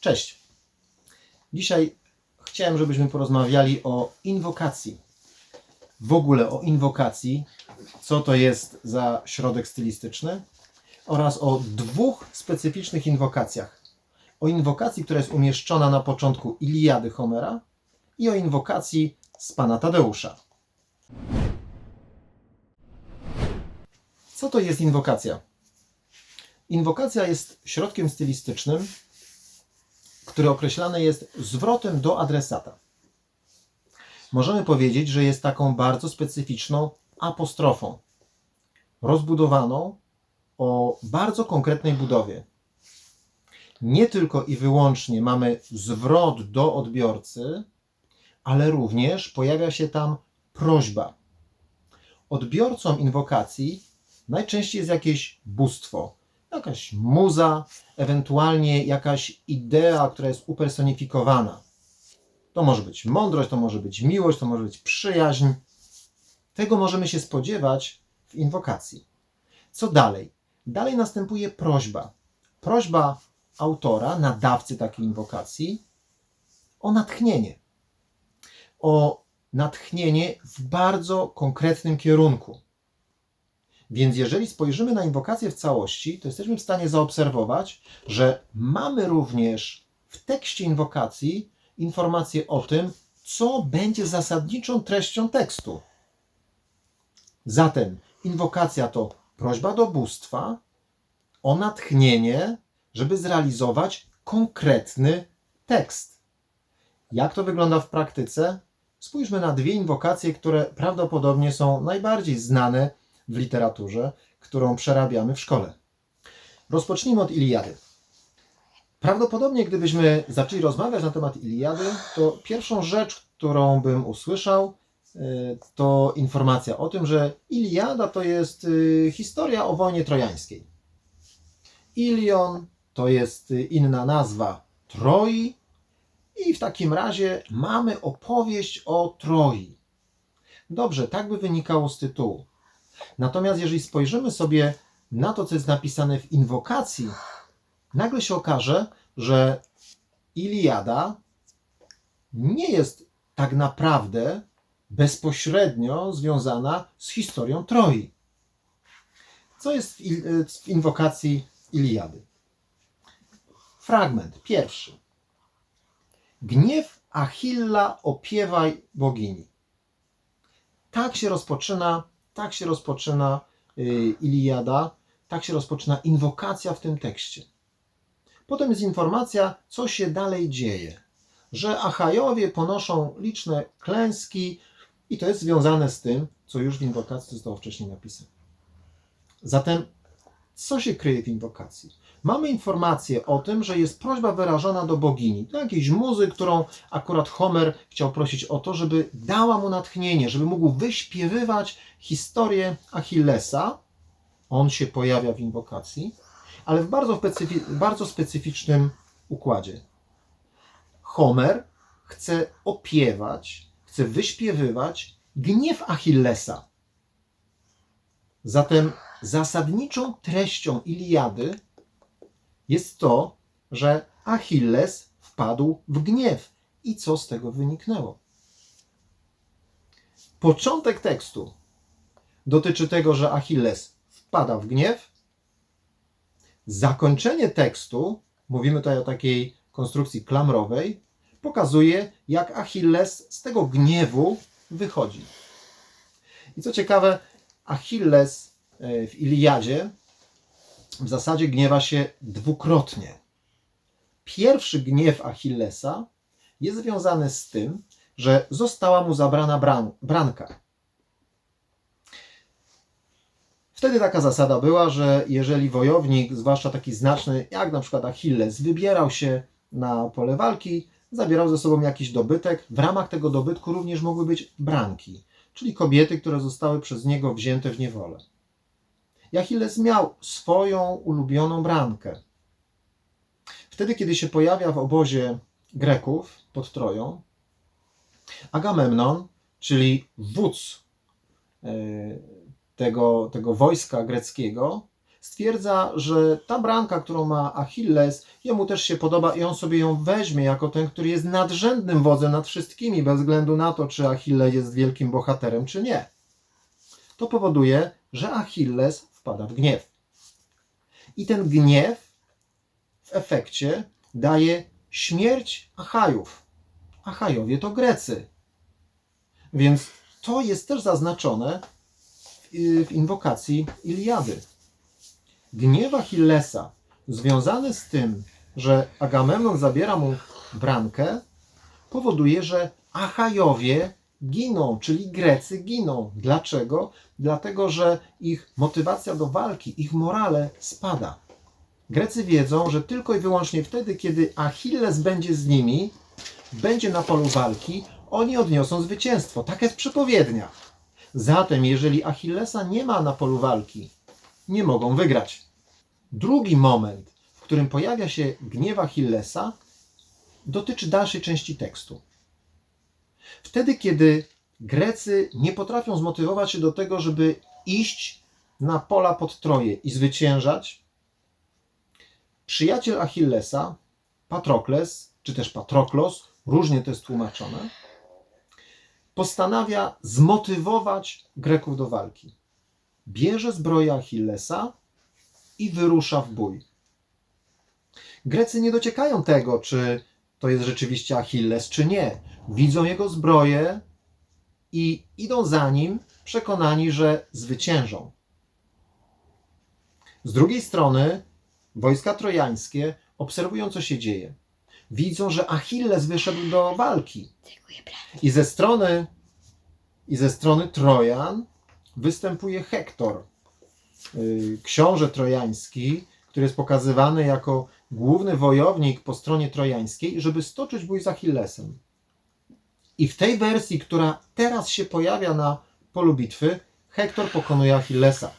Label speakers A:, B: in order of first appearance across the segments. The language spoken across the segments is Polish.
A: Cześć. Dzisiaj chciałem, żebyśmy porozmawiali o inwokacji. W ogóle o inwokacji, co to jest za środek stylistyczny oraz o dwóch specyficznych inwokacjach. O inwokacji, która jest umieszczona na początku Iliady Homera i o inwokacji z pana Tadeusza. Co to jest inwokacja? Inwokacja jest środkiem stylistycznym, który określany jest zwrotem do adresata. Możemy powiedzieć, że jest taką bardzo specyficzną apostrofą, rozbudowaną o bardzo konkretnej budowie. Nie tylko i wyłącznie mamy zwrot do odbiorcy, ale również pojawia się tam prośba. Odbiorcą inwokacji najczęściej jest jakieś bóstwo, jakaś muza, ewentualnie jakaś idea, która jest upersonifikowana. To może być mądrość, to może być miłość, to może być przyjaźń. Tego możemy się spodziewać w inwokacji. Co dalej? Dalej następuje prośba. Prośba autora, nadawcy takiej inwokacji o natchnienie. O natchnienie w bardzo konkretnym kierunku. Więc jeżeli spojrzymy na inwokację w całości, to jesteśmy w stanie zaobserwować, że mamy również w tekście inwokacji informację o tym, co będzie zasadniczą treścią tekstu. Zatem inwokacja to prośba do bóstwa o natchnienie, żeby zrealizować konkretny tekst. Jak to wygląda w praktyce? Spójrzmy na dwie inwokacje, które prawdopodobnie są najbardziej znane w literaturze, którą przerabiamy w szkole. Rozpocznijmy od Iliady. Prawdopodobnie, gdybyśmy zaczęli rozmawiać na temat Iliady, to pierwszą rzecz, którą bym usłyszał, y, to informacja o tym, że Iliada to jest y, historia o wojnie trojańskiej. Ilion to jest y, inna nazwa Troi, i w takim razie mamy opowieść o Troi. Dobrze, tak by wynikało z tytułu. Natomiast jeżeli spojrzymy sobie na to, co jest napisane w inwokacji, nagle się okaże, że Iliada nie jest tak naprawdę bezpośrednio związana z historią Troi. Co jest w inwokacji Iliady? Fragment pierwszy. Gniew Achilla opiewaj bogini. Tak się rozpoczyna, tak się rozpoczyna y, Iliada, tak się rozpoczyna inwokacja w tym tekście. Potem jest informacja, co się dalej dzieje. Że Achajowie ponoszą liczne klęski i to jest związane z tym, co już w inwokacji zostało wcześniej napisane. Zatem, co się kryje w inwokacji? Mamy informację o tym, że jest prośba wyrażona do bogini, do jakiejś muzy, którą akurat Homer chciał prosić o to, żeby dała mu natchnienie, żeby mógł wyśpiewywać historię Achillesa. On się pojawia w inwokacji, ale w bardzo, specyfi- bardzo specyficznym układzie. Homer chce opiewać, chce wyśpiewywać gniew Achillesa. Zatem zasadniczą treścią Iliady jest to, że Achilles wpadł w gniew. I co z tego wyniknęło? Początek tekstu dotyczy tego, że Achilles wpada w gniew. Zakończenie tekstu, mówimy tutaj o takiej konstrukcji klamrowej, pokazuje, jak Achilles z tego gniewu wychodzi. I co ciekawe, Achilles e, w Iliadzie w zasadzie gniewa się dwukrotnie. Pierwszy gniew Achillesa jest związany z tym, że została mu zabrana bran branka. Wtedy taka zasada była, że jeżeli wojownik, zwłaszcza taki znaczny, jak na przykład Achilles, wybierał się na pole walki, zabierał ze sobą jakiś dobytek. W ramach tego dobytku również mogły być branki, czyli kobiety, które zostały przez niego wzięte w niewolę. Achilles miał swoją ulubioną brankę. Wtedy, kiedy się pojawia w obozie Greków pod Troją, Agamemnon, czyli wódz e, tego, tego wojska greckiego, stwierdza, że ta branka, którą ma Achilles, jemu też się podoba i on sobie ją weźmie jako ten, który jest nadrzędnym wodzem nad wszystkimi, bez względu na to, czy Achilles jest wielkim bohaterem, czy nie. To powoduje, że Achilles wpada w gniew. I ten gniew w efekcie daje śmierć Achajów. Achajowie to Grecy. Więc to jest też zaznaczone w, w inwokacji Iliady. Gniew Achillesa związany z tym, że Agamemnon zabiera mu brankę, powoduje, że Achajowie giną, czyli Grecy giną. Dlaczego? Dlatego, że ich motywacja do walki, ich morale spada. Grecy wiedzą, że tylko i wyłącznie wtedy, kiedy Achilles będzie z nimi, będzie na polu walki, oni odniosą zwycięstwo. Tak jest przepowiednia. Zatem, jeżeli Achillesa nie ma na polu walki, nie mogą wygrać. Drugi moment, w którym pojawia się gniew Achillesa, dotyczy dalszej części tekstu. Wtedy, kiedy Grecy nie potrafią zmotywować się do tego, żeby iść na pola pod Troje i zwyciężać, przyjaciel Achillesa, Patrokles, czy też Patroklos, różnie to jest tłumaczone, postanawia zmotywować Greków do walki. Bierze zbroję Achillesa i wyrusza w bój. Grecy nie dociekają tego, czy to jest rzeczywiście Achilles, czy nie. Widzą jego zbroję i idą za nim, przekonani, że zwyciężą. Z drugiej strony, wojska trojańskie obserwują, co się dzieje. Widzą, że Achilles wyszedł do walki. I ze strony, i ze strony Trojan występuje Hektor, yy, książę trojański, który jest pokazywany jako główny wojownik po stronie trojańskiej, żeby stoczyć bój z Achillesem. I w tej wersji, która teraz się pojawia na polu bitwy, Hektor pokonuje Achillesa.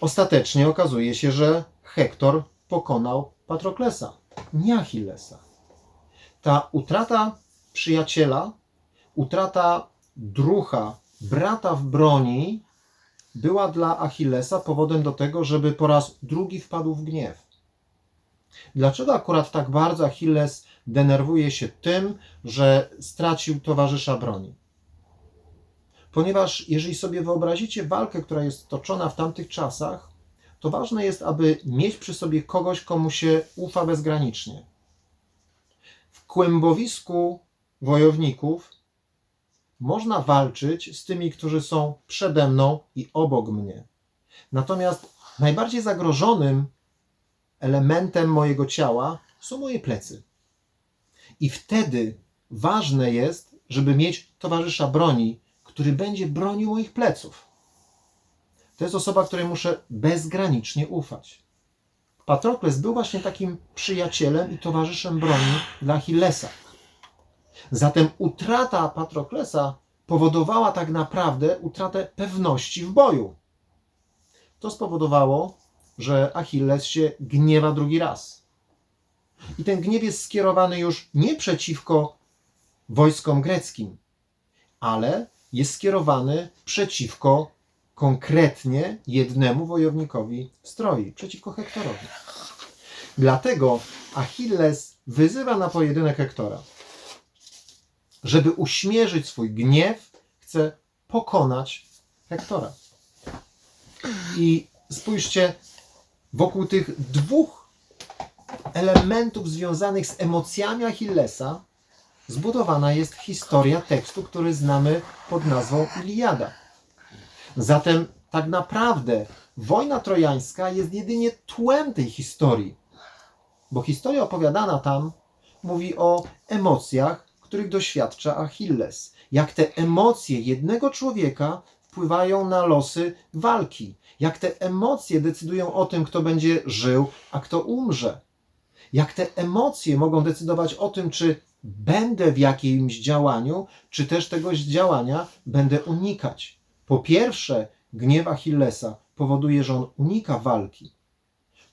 A: Ostatecznie okazuje się, że Hektor pokonał Patroklesa, nie Achillesa. Ta utrata przyjaciela, utrata drucha, brata w broni, była dla Achillesa powodem do tego, żeby po raz drugi wpadł w gniew. Dlaczego akurat tak bardzo Achilles denerwuje się tym, że stracił towarzysza broni? Ponieważ jeżeli sobie wyobrazicie walkę, która jest toczona w tamtych czasach, to ważne jest, aby mieć przy sobie kogoś, komu się ufa bezgranicznie. W kłębowisku wojowników można walczyć z tymi, którzy są przede mną i obok mnie. Natomiast najbardziej zagrożonym elementem mojego ciała są moje plecy. I wtedy ważne jest, żeby mieć towarzysza broni, który będzie bronił moich pleców. To jest osoba, której muszę bezgranicznie ufać. Patrokles był właśnie takim przyjacielem i towarzyszem broni dla Achillesa. Zatem utrata Patroklesa powodowała tak naprawdę utratę pewności w boju. To spowodowało, że Achilles się gniewa drugi raz. I ten gniew jest skierowany już nie przeciwko wojskom greckim, ale jest skierowany przeciwko konkretnie jednemu wojownikowi stroi, przeciwko Hektorowi. Dlatego Achilles wyzywa na pojedynek Hektora. Żeby uśmierzyć swój gniew, chce pokonać Hektora. I spójrzcie, wokół tych dwóch elementów związanych z emocjami Achillesa zbudowana jest historia tekstu, który znamy pod nazwą Iliada. Zatem tak naprawdę wojna trojańska jest jedynie tłem tej historii, bo historia opowiadana tam mówi o emocjach, których doświadcza Achilles. Jak te emocje jednego człowieka wpływają na losy walki. Jak te emocje decydują o tym, kto będzie żył, a kto umrze. Jak te emocje mogą decydować o tym, czy będę w jakimś działaniu, czy też tego działania będę unikać. Po pierwsze, gniew Achillesa powoduje, że on unika walki.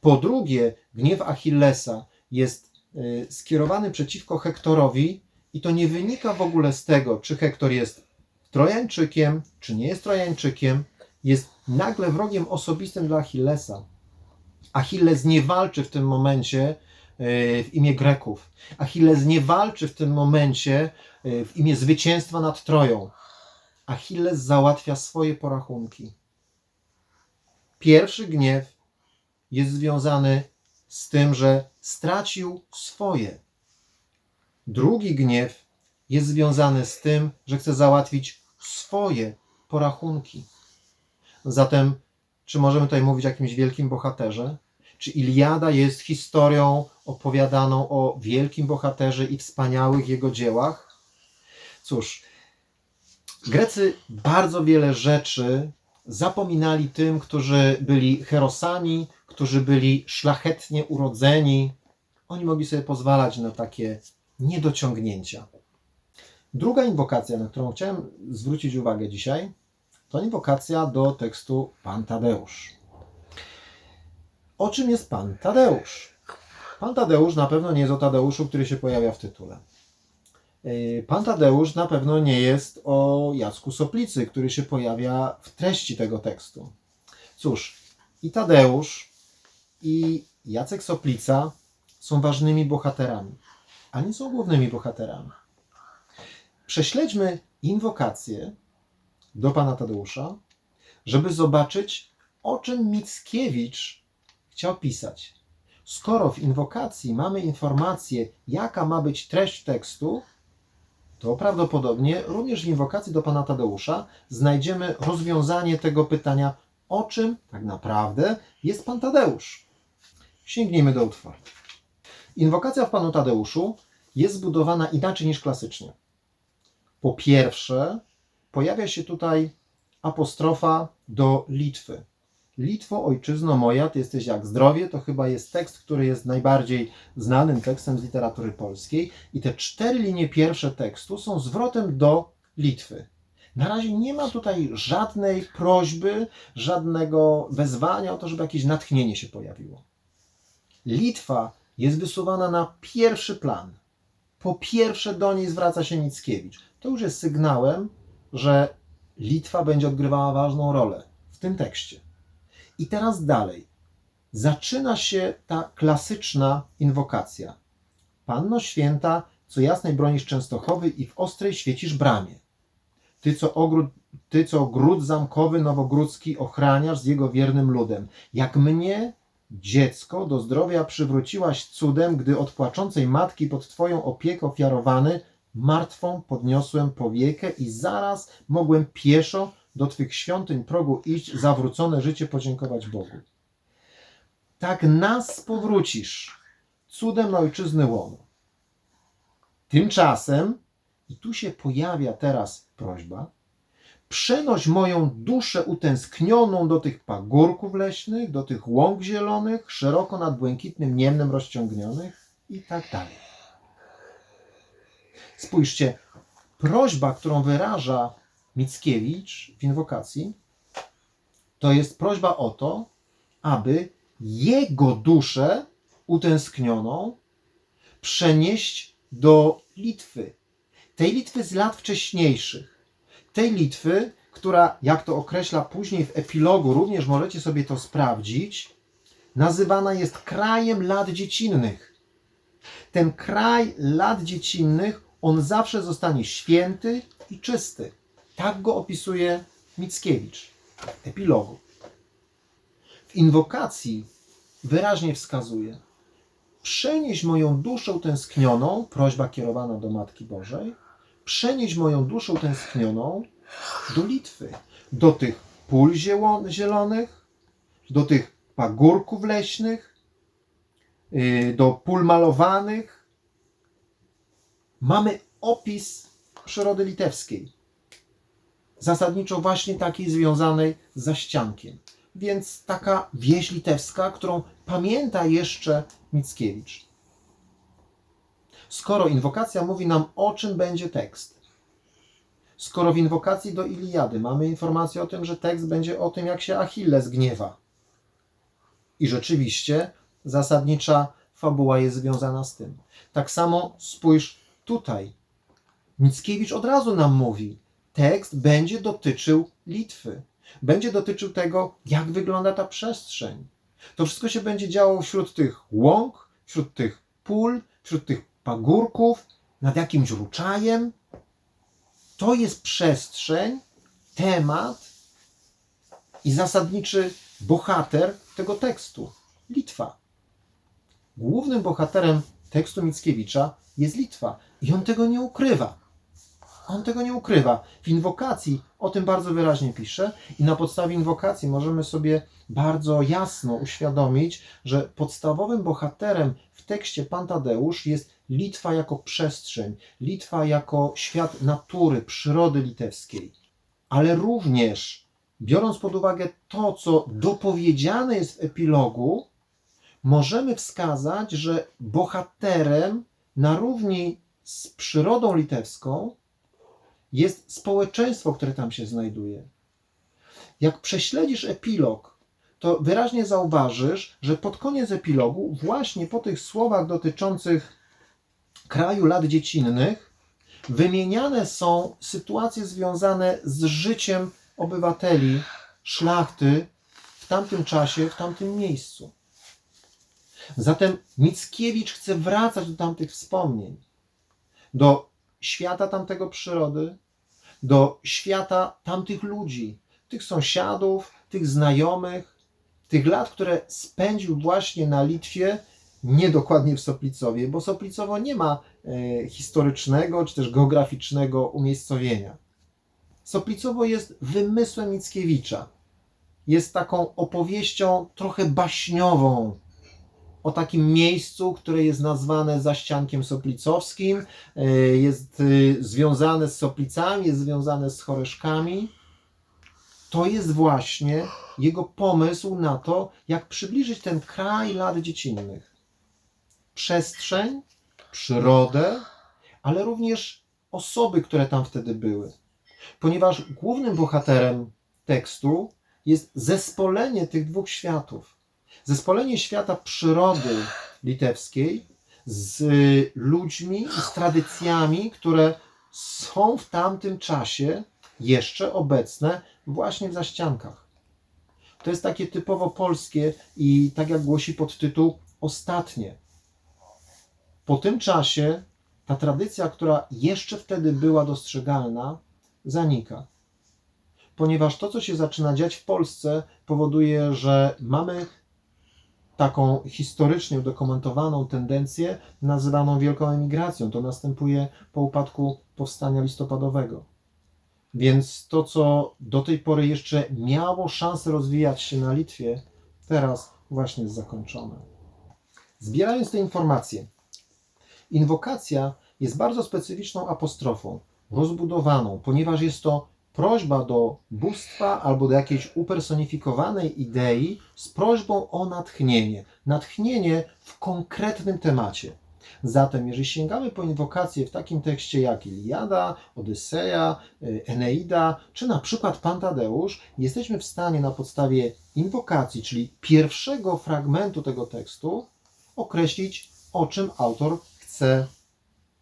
A: Po drugie, gniew Achillesa jest y, skierowany przeciwko Hektorowi i to nie wynika w ogóle z tego, czy Hektor jest Trojańczykiem, czy nie jest Trojańczykiem. Jest nagle wrogiem osobistym dla Achillesa. Achilles nie walczy w tym momencie e, w imię Greków. Achilles nie walczy w tym momencie e, w imię zwycięstwa nad Troją. Achilles załatwia swoje porachunki. Pierwszy gniew jest związany z tym, że stracił swoje. Drugi gniew jest związany z tym, że chce załatwić swoje porachunki. Zatem, czy możemy tutaj mówić o jakimś wielkim bohaterze? Czy Iliada jest historią opowiadaną o wielkim bohaterze i wspaniałych jego dziełach? Cóż, Grecy bardzo wiele rzeczy zapominali tym, którzy byli herosami, którzy byli szlachetnie urodzeni. Oni mogli sobie pozwalać na takie niedociągnięcia. Druga inwokacja, na którą chciałem zwrócić uwagę dzisiaj, to inwokacja do tekstu Pan Tadeusz. O czym jest Pan Tadeusz? Pan Tadeusz na pewno nie jest o Tadeuszu, który się pojawia w tytule. Yy, Pan Tadeusz na pewno nie jest o Jacku Soplicy, który się pojawia w treści tego tekstu. Cóż, i Tadeusz, i Jacek Soplica są ważnymi bohaterami, a nie są głównymi bohaterami. Prześledźmy inwokację do pana Tadeusza, żeby zobaczyć, o czym Mickiewicz chciał pisać. Skoro w inwokacji mamy informację, jaka ma być treść tekstu, to prawdopodobnie również w inwokacji do pana Tadeusza znajdziemy rozwiązanie tego pytania, o czym tak naprawdę jest pan Tadeusz. Sięgnijmy do utworu. Inwokacja w panu Tadeuszu jest zbudowana inaczej niż klasycznie. Po pierwsze, pojawia się tutaj apostrofa do Litwy. Litwo, ojczyzno moja, ty jesteś jak zdrowie, to chyba jest tekst, który jest najbardziej znanym tekstem z literatury polskiej. I te cztery linie pierwsze tekstu są zwrotem do Litwy. Na razie nie ma tutaj żadnej prośby, żadnego wezwania o to, żeby jakieś natchnienie się pojawiło. Litwa jest wysuwana na pierwszy plan. Po pierwsze do niej zwraca się Mickiewicz. To już jest sygnałem, że Litwa będzie odgrywała ważną rolę w tym tekście. I teraz dalej. Zaczyna się ta klasyczna inwokacja. Panno święta, co jasnej bronisz Częstochowy i w ostrej świecisz bramie. Ty, co ogród, ty, co gród zamkowy nowogródzki ochraniasz z jego wiernym ludem. Jak mnie, dziecko, do zdrowia przywróciłaś cudem, gdy od płaczącej matki pod twoją opiekę ofiarowany, martwą podniosłem powiekę i zaraz mogłem pieszo do Twych świątyń progu iść, zawrócone życie podziękować Bogu. Tak nas powrócisz, cudem na ojczyzny łono. Tymczasem, i tu się pojawia teraz prośba, przenoś moją duszę utęsknioną do tych pagórków leśnych, do tych łąk zielonych, szeroko nad błękitnym niemnem rozciągnionych i tak dalej. Spójrzcie, prośba, którą wyraża Mickiewicz w inwokacji, to jest prośba o to, aby jego duszę utęsknioną przenieść do Litwy. Tej Litwy z lat wcześniejszych. Tej Litwy, która, jak to określa później w epilogu, również możecie sobie to sprawdzić, nazywana jest krajem lat dziecinnych. Ten kraj lat dziecinnych, on zawsze zostanie święty i czysty. Tak go opisuje Mickiewicz w epilogu. W inwokacji wyraźnie wskazuje: Przenieś moją duszę utęsknioną, prośba kierowana do Matki Bożej, przenieś moją duszę utęsknioną do Litwy, do tych pól zielo- zielonych, do tych pagórków leśnych, yy, do pól malowanych. Mamy opis przyrody litewskiej zasadniczo właśnie takiej związanej z zaściankiem. Więc taka wieś litewska, którą pamięta jeszcze Mickiewicz. Skoro inwokacja mówi nam, o czym będzie tekst, skoro w inwokacji do Iliady mamy informację o tym, że tekst będzie o tym, jak się Achilles gniewa, i rzeczywiście zasadnicza fabuła jest związana z tym. Tak samo spójrz tutaj. Mickiewicz od razu nam mówi, tekst będzie dotyczył Litwy. Będzie dotyczył tego, jak wygląda ta przestrzeń. To wszystko się będzie działo wśród tych łąk, wśród tych pól, wśród tych pagórków, nad jakimś ruczajem. To jest przestrzeń, temat i zasadniczy bohater tego tekstu Litwa. Głównym bohaterem tekstu Mickiewicza jest Litwa i on tego nie ukrywa. On tego nie ukrywa. W inwokacji o tym bardzo wyraźnie pisze i na podstawie inwokacji możemy sobie bardzo jasno uświadomić, że podstawowym bohaterem w tekście Pan Tadeusz jest Litwa jako przestrzeń, Litwa jako świat natury, przyrody litewskiej, ale również biorąc pod uwagę to, co dopowiedziane jest w epilogu, możemy wskazać, że bohaterem na równi z przyrodą litewską jest społeczeństwo, które tam się znajduje. Jak prześledzisz epilog, to wyraźnie zauważysz, że pod koniec epilogu, właśnie po tych słowach dotyczących kraju lat dziecinnych, wymieniane są sytuacje związane z życiem obywateli, szlachty w tamtym czasie, w tamtym miejscu. Zatem Mickiewicz chce wracać do tamtych wspomnień, do świata tamtego przyrody, do świata tamtych ludzi, tych sąsiadów, tych znajomych, tych lat, które spędził właśnie na Litwie, nie dokładnie w Soplicowie, bo Soplicowo nie ma e, historycznego czy też geograficznego umiejscowienia. Soplicowo jest wymysłem Mickiewicza. Jest taką opowieścią trochę baśniową o takim miejscu, które jest nazwane zaściankiem soplicowskim, e, jest e, związane z Soplicami, jest związane z Choreszkami. To jest właśnie jego pomysł na to, jak przybliżyć ten kraj lat dziecinnych. Przestrzeń, przyrodę, ale również osoby, które tam wtedy były. Ponieważ głównym bohaterem tekstu jest zespolenie tych dwóch światów. Zespolenie świata przyrody litewskiej z ludźmi i z tradycjami, które są w tamtym czasie jeszcze obecne właśnie w zaściankach. To jest takie typowo polskie i tak jak głosi podtytuł ostatnie. Po tym czasie ta tradycja, która jeszcze wtedy była dostrzegalna, zanika. Ponieważ to, co się zaczyna dziać w Polsce, powoduje, że mamy taką historycznie udokumentowaną tendencję nazywaną wielką emigracją. To następuje po upadku powstania listopadowego. Więc to, co do tej pory jeszcze miało szansę rozwijać się na Litwie, teraz właśnie jest zakończone. Zbierając te informacje, inwokacja jest bardzo specyficzną apostrofą, rozbudowaną, ponieważ jest to prośba do bóstwa albo do jakiejś upersonifikowanej idei z prośbą o natchnienie. Natchnienie w konkretnym temacie. Zatem, jeżeli sięgamy po inwokację w takim tekście jak Iliada, Odyseja, y, Eneida, czy na przykład Pan Tadeusz, jesteśmy w stanie na podstawie inwokacji, czyli pierwszego fragmentu tego tekstu, określić, o czym autor chce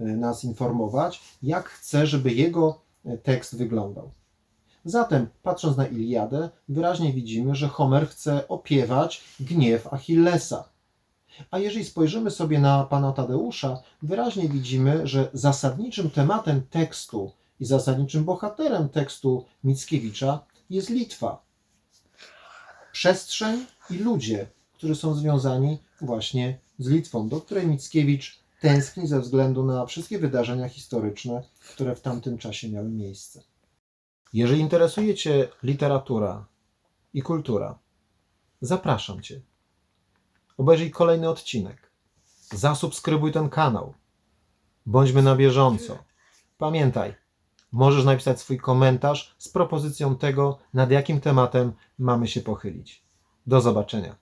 A: y, nas informować, jak chce, żeby jego y, tekst wyglądał. Zatem, patrząc na Iliadę, wyraźnie widzimy, że Homer chce opiewać gniew Achillesa. A jeżeli spojrzymy sobie na pana Tadeusza, wyraźnie widzimy, że zasadniczym tematem tekstu i zasadniczym bohaterem tekstu Mickiewicza jest Litwa. Przestrzeń i ludzie, którzy są związani właśnie z Litwą, do której Mickiewicz tęskni ze względu na wszystkie wydarzenia historyczne, które w tamtym czasie miały miejsce. Jeżeli interesuje Cię literatura i kultura, zapraszam Cię. Obejrzyj kolejny odcinek. Zasubskrybuj ten kanał. Bądźmy na bieżąco. Pamiętaj, możesz napisać swój komentarz z propozycją tego, nad jakim tematem mamy się pochylić. Do zobaczenia.